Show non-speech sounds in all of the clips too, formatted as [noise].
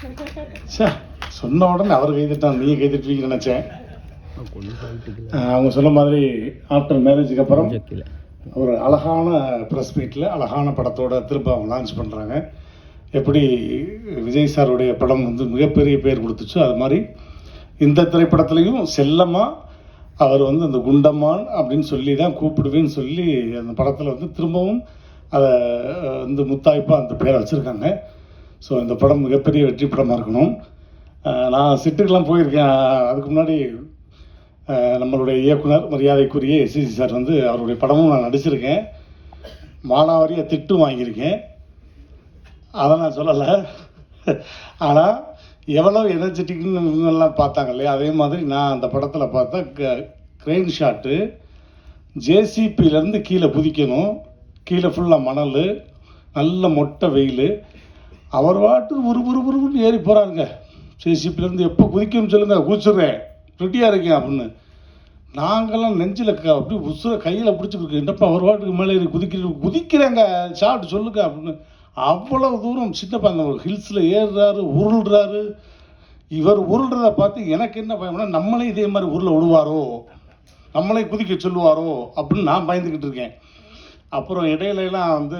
[laughs] ச்சே, சொன்ன உடனே அவர் கைதிட்டான் நீங்க கைதிட்டுவீங்கன்னு நினைச்சேன். அவங்க சொன்ன மாதிரி ஆஃப்டர் மேரேஜுக்கு அப்புறம் ஒரு அழகான ப்ரெஸ் மீட்டில் அழகான படத்தோட திரும்ப அவங்க லான்ச் பண்ணுறாங்க எப்படி விஜய் சாருடைய படம் வந்து மிகப்பெரிய பேர் கொடுத்துச்சோ அது மாதிரி இந்த திரைப்படத்துலையும் செல்லமாக அவர் வந்து அந்த குண்டம்மான் அப்படின்னு சொல்லி தான் கூப்பிடுவேன்னு சொல்லி அந்த படத்தில் வந்து திரும்பவும் அதை வந்து முத்தாய்ப்பாக அந்த பேரை வச்சுருக்காங்க. ஸோ இந்த படம் மிகப்பெரிய வெற்றி படமாக இருக்கணும். நான் சிட்டுக்கெல்லாம் போயிருக்கேன். அதுக்கு முன்னாடி நம்மளுடைய இயக்குனர் மரியாதைக்குரிய எஸ்இசி சார் வந்து அவருடைய படமும் நான் நடிச்சிருக்கேன். மானாவாரியாக திட்டு வாங்கியிருக்கேன். அதை நான் சொல்லலை. ஆனால் எவ்வளோ எனர்ஜெட்டிக்னு இவங்கெல்லாம் பார்த்தாங்க இல்லையா? அதே மாதிரி நான் அந்த படத்தில் பார்த்தா க்ரெயின் ஷாட்டு ஜேசிபியிலேருந்து கீழே குதிக்கணும் கீழே ஃபுல்லாக மணல் நல்ல மொட்டை வெயில் அவர் வாட்டு ஒரு ஒரு ஒருன்னு ஏறி போகிறாருங்க ஜேசிபிலேருந்து எப்போ குதிக்கணும்னு சொல்லுங்கள் குதிச்சுடுறேன். ரெடியாக இருக்கேன் அப்படின்னு. நாங்கெல்லாம் நெஞ்சில் அப்படி உசுர கையில் பிடிச்சிருக்கு என்னப்பா ஒரு வாட்டுக்கு மேலே ஏறி குதிக்கிற குதிக்கிறேங்க சாப்பிட்டு சொல்லுங்க அப்படின்னு. அவ்வளோ தூரம் சின்னப்பா அந்த ஹில்ஸில் ஏறுறாரு உருள்றாரு. இவர் உருள்றத பார்த்து எனக்கு என்ன பயம்னா நம்மளே இதே மாதிரி உருளை விடுவாரோ? நம்மளே குதிக்க சொல்லுவாரோ? அப்படின்னு நான் பயந்துக்கிட்டு இருக்கேன். அப்புறம் இடையிலலாம் வந்து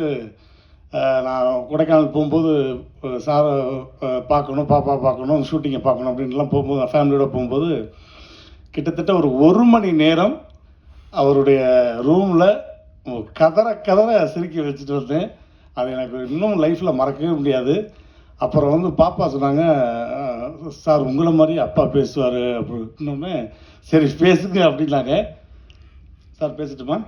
நான் கொடைக்கானல் போகும்போது சாரை பார்க்கணும் பாப்பா பார்க்கணும் ஷூட்டிங்கை பார்க்கணும் அப்படின்லாம் போகும்போது நான் ஃபேமிலியோட போகும்போது கிட்டத்தட்ட ஒரு ஒரு மணி நேரம் அவருடைய ரூமில் கதற கதற சிரிக்க வச்சுட்டு வந்தேன். அது எனக்கு இன்னும் லைஃப்பில் மறக்கவே முடியாது. அப்புறம் வந்து பாப்பா சொன்னாங்க சார் உங்களை மாதிரி அப்பா பேசுவார் அப்படின்னோடனே சரி பேசுங்க அப்படின்னாங்க. சார் பேசட்டுமா?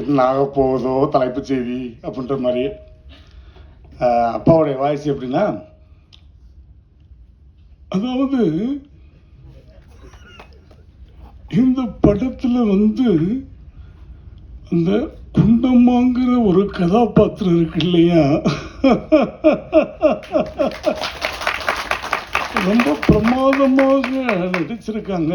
என்ன ஆக போகுதோ தலைப்புச் செய்தி அப்படின்ற மாதிரி. அப்பாவுடைய வாய்ஸ் எப்படின்னா அதாவது இந்த படத்தில் வந்து அந்த குண்டம்மாங்கிற ஒரு கதாபாத்திரம் இருக்கு இல்லையா? ரொம்ப பிரமாதமாக நடிச்சிருக்காங்க.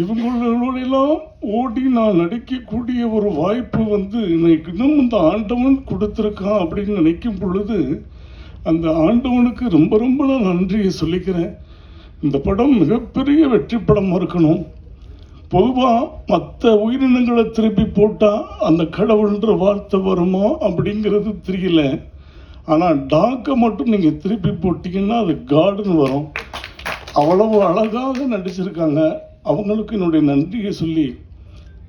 இவங்களோடெல்லாம் ஓடி நான் நடிக்கக்கூடிய ஒரு வாய்ப்பு வந்து எனக்கு இன்னும் இந்த ஆண்டவன் கொடுத்துருக்கான் அப்படின்னு நினைக்கும் பொழுது அந்த ஆண்டவனுக்கு ரொம்ப ரொம்ப நான் நன்றியை சொல்லிக்கிறேன். இந்த படம் மிகப்பெரிய வெற்றி படமாக இருக்கணும். பொதுவாக மற்ற உயிரினங்களை திருப்பி போட்டால் அந்த கடவுள்ன்ற வார்த்தை வருமா அப்படிங்கிறது தெரியல. ஆனால் டாக்கை மட்டும் நீங்கள் திருப்பி போட்டிங்கன்னா அது காடுன்னு வரும். அவ்வளவு அழகாக நடிச்சிருக்காங்க. அவங்களுக்கு என்னுடைய நன்றியை சொல்லி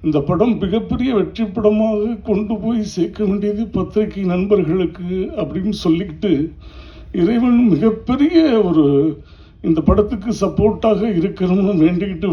இந்த படம் மிகப்பெரிய வெற்றி படமாக கொண்டு போய் சேர்க்க வேண்டியது பத்திரிகை நண்பர்களுக்கு அப்படின்னு சொல்லிக்கிட்டு இறைவன் மிகப்பெரிய ஒரு இந்த படத்துக்கு சப்போர்ட்டாக இருக்கணும்னு வேண்டிக்கிட்டு